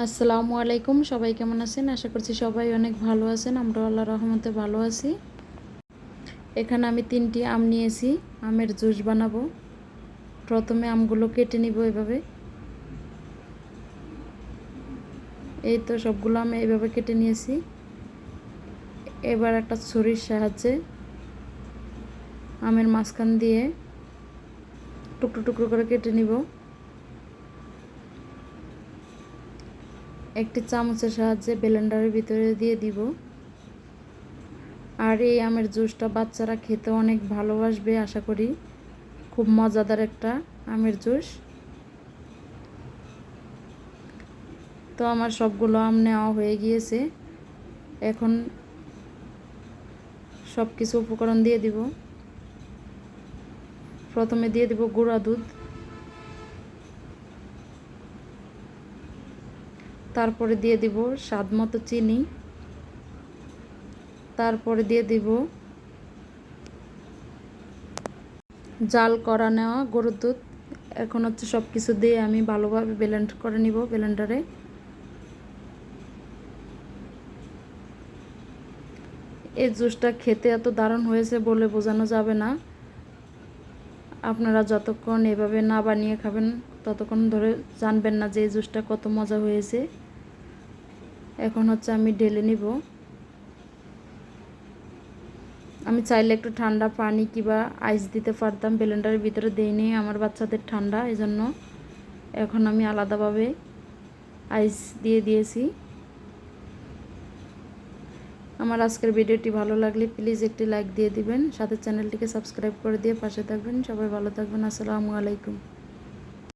আসসালামু আলাইকুম, সবাই কেমন আছেন? আশা করছি সবাই অনেক ভালো আছেন আমরা আল্লাহ রহমতে ভালো আছি। এখানে আমি তিনটি আম নিয়েছি, আমের জুস বানাবো। প্রথমে আমগুলো কেটে নিব এভাবে। এই তো সবগুলো আমি এইভাবে কেটে নিয়েছি। এবার একটা ছুরির সাহায্যে আমের মাঝখান দিয়ে টুকরো টুকরো করে কেটে নিব। একটি চামচের সাহায্যে ব্লেন্ডারের ভিতরে দিয়ে দিব। আর এই আমের জুসটা বাচ্চারা খেতে অনেক ভালোবাসবে, আশা করি। খুব মজাদার একটা আমের জুস। তো আমার সবগুলো আম নেওয়া হয়ে গিয়েছে। এখন সব কিছু উপকরণ দিয়ে দিব। প্রথমে দিয়ে দিব গুঁড়া দুধ। তারপরে দিয়ে দিব স্বাদ মতো চিনি। তারপরে দিয়ে দিব জাল করা নেওয়া গরুর দুধ। এখন হচ্ছে সব কিছু দিয়ে আমি ভালোভাবে ব্লেন্ড করে নিব ব্লেন্ডারে এই জুসটা খেতে এত দারুণ হয়েছে বলে বোঝানো যাবে না। আপনারা যতক্ষণ এভাবে না বানিয়ে খাবেন ততক্ষণ ধরে জানবেন না যে এই জুসটা কত মজা হয়েছে। এখন হচ্ছে আমি ঢেলে নিব। আমি চাইলে একটু ঠান্ডা পানি কিবা আইস দিতে পারতাম ব্লেন্ডারের ভিতরে দিইনি, আমার বাচ্চাদের ঠান্ডা এই জন্য এখন আমি আলাদাভাবে আইস দিয়ে দিয়েছি। আমার আজকের ভিডিওটি ভালো লাগলে প্লিজ একটি লাইক দিয়ে দিবেন, সাথে চ্যানেলটিকে সাবস্ক্রাইব করে দিয়ে পাশে থাকবেন। সবাই ভালো থাকবেন, আসসালামু আলাইকুম।